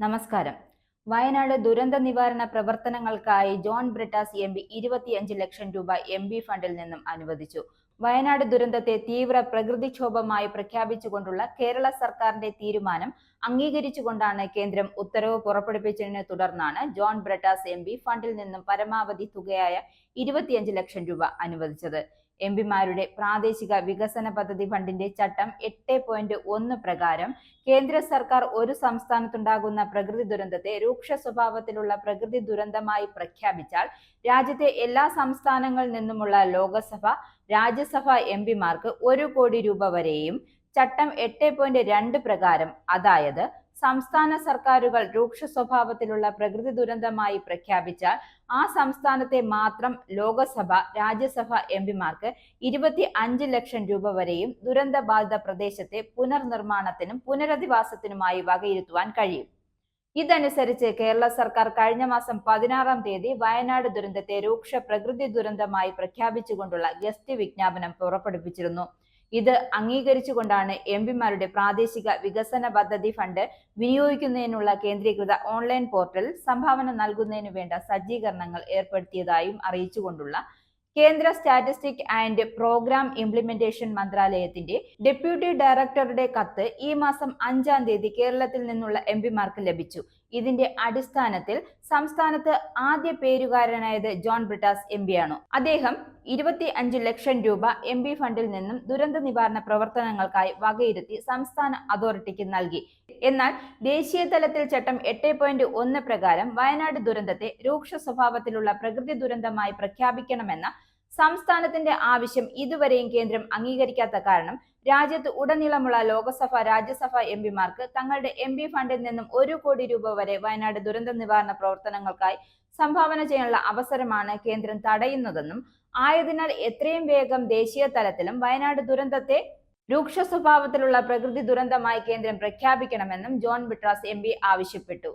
നമസ്കാരം. വയനാട് ദുരന്ത നിവാരണ പ്രവർത്തനങ്ങൾക്കായി ജോൺ ബ്രിട്ടാസ് എം പി ഇരുപത്തിയഞ്ച് ലക്ഷം രൂപ എം പി ഫണ്ടിൽ നിന്നും അനുവദിച്ചു. വയനാട് ദുരന്തത്തെ തീവ്ര പ്രകൃതിക്ഷോഭമായി പ്രഖ്യാപിച്ചുകൊണ്ടുള്ള കേരള സർക്കാരിന്റെ തീരുമാനം അംഗീകരിച്ചുകൊണ്ടാണ് കേന്ദ്രം ഉത്തരവ് പുറപ്പെടുവിച്ചതിനെ തുടർന്നാണ് ജോൺ ബ്രിട്ടാസ് എം ഫണ്ടിൽ നിന്നും പരമാവധി തുകയായ ഇരുപത്തിയഞ്ച് ലക്ഷം രൂപ അനുവദിച്ചത്. എം പിമാരുടെ പ്രാദേശിക വികസന പദ്ധതി ഫണ്ടിന്റെ ചട്ടം എട്ട് പോയിന്റ് ഒന്ന് പ്രകാരം കേന്ദ്ര സർക്കാർ ഒരു സംസ്ഥാനത്തുണ്ടാകുന്ന പ്രകൃതി ദുരന്തത്തെ രൂക്ഷ സ്വഭാവത്തിലുള്ള പ്രകൃതി ദുരന്തമായി പ്രഖ്യാപിച്ചാൽ രാജ്യത്തെ എല്ലാ സംസ്ഥാനങ്ങളിൽ നിന്നുമുള്ള ലോകസഭ രാജ്യസഭ എം പിമാർക്ക് ഒരു കോടി രൂപ വരെയും ചട്ടം എട്ട് പോയിന്റ് രണ്ട് പ്രകാരം അതായത് സംസ്ഥാന സർക്കാരുകൾ രൂക്ഷ സ്വഭാവത്തിലുള്ള പ്രകൃതി ദുരന്തമായി പ്രഖ്യാപിച്ചാൽ ആ സംസ്ഥാനത്തെ മാത്രം ലോകസഭ രാജ്യസഭ എം പിമാർക്ക് ഇരുപത്തി അഞ്ച് ലക്ഷം രൂപ വരെയും ദുരന്തബാധിത പ്രദേശത്തെ പുനർനിർമ്മാണത്തിനും പുനരധിവാസത്തിനുമായി വകയിരുത്തുവാൻ കഴിയും. ഇതനുസരിച്ച് കേരള സർക്കാർ കഴിഞ്ഞ മാസം പതിനാറാം തീയതി വയനാട് ദുരന്തത്തെ രൂക്ഷ പ്രകൃതി ദുരന്തമായി പ്രഖ്യാപിച്ചുകൊണ്ടുള്ള ഗസ്റ്റ് വിജ്ഞാപനം പുറപ്പെടുവിച്ചിരുന്നു. ഇത് അംഗീകരിച്ചുകൊണ്ടാണ് എം പിമാരുടെ പ്രാദേശിക വികസന പദ്ധതി ഫണ്ട് വിനിയോഗിക്കുന്നതിനുള്ള കേന്ദ്രീകൃത ഓൺലൈൻ പോർട്ടൽ സംഭാവന നൽകുന്നതിനു വേണ്ട സജ്ജീകരണങ്ങൾ ഏർപ്പെടുത്തിയതായും അറിയിച്ചുകൊണ്ടുള്ള കേന്ദ്ര സ്റ്റാറ്റിസ്റ്റിക് ആൻഡ് പ്രോഗ്രാം ഇംപ്ലിമെന്റേഷൻ മന്ത്രാലയത്തിന്റെ ഡെപ്യൂട്ടി ഡയറക്ടറുടെ കത്ത് ഈ മാസം അഞ്ചാം തീയതി കേരളത്തിൽ നിന്നുള്ള എം പിമാർക്ക് ലഭിച്ചു. ഇതിന്റെ അടിസ്ഥാനത്തിൽ സംസ്ഥാനത്ത് ആദ്യ പേരുകാരനായത് ജോൺ ബ്രിട്ടാസ് എം ആണ് അദ്ദേഹം ഇരുപത്തി അഞ്ച് ലക്ഷം രൂപ എം പി ഫണ്ടിൽ നിന്നും ദുരന്ത നിവാരണ പ്രവർത്തനങ്ങൾക്കായി വകയിരുത്തി സംസ്ഥാന അതോറിറ്റിക്ക് നൽകി. എന്നാൽ ദേശീയ തലത്തിൽ ചട്ടം എട്ട് പോയിന്റ് ഒന്ന് പ്രകാരം വയനാട് ദുരന്തത്തെ രൂക്ഷ സ്വഭാവത്തിലുള്ള പ്രകൃതി ദുരന്തമായി പ്രഖ്യാപിക്കണമെന്ന സംസ്ഥാനത്തിന്റെ ആവശ്യം ഇതുവരെയും കേന്ദ്രം അംഗീകരിക്കാത്ത കാരണം രാജ്യത്ത് ഉടനീളമുള്ള ലോകസഭ രാജ്യസഭ എം പിമാർക്ക് തങ്ങളുടെ എം പി ഫണ്ടിൽ നിന്നും ഒരു കോടി രൂപ വരെ വയനാട് ദുരന്ത നിവാരണ പ്രവർത്തനങ്ങൾക്കായി സംഭാവന ചെയ്യാനുള്ള അവസരമാണ് കേന്ദ്രം തടയുന്നതെന്നും ആയതിനാൽ എത്രയും വേഗം ദേശീയ തലത്തിലും വയനാട് ദുരന്തത്തെ രൂക്ഷ സ്വഭാവത്തിലുള്ള പ്രകൃതി ദുരന്തമായി കേന്ദ്രം പ്രഖ്യാപിക്കണമെന്നും ജോൺ ബിട്രാസ് എം ആവശ്യപ്പെട്ടു.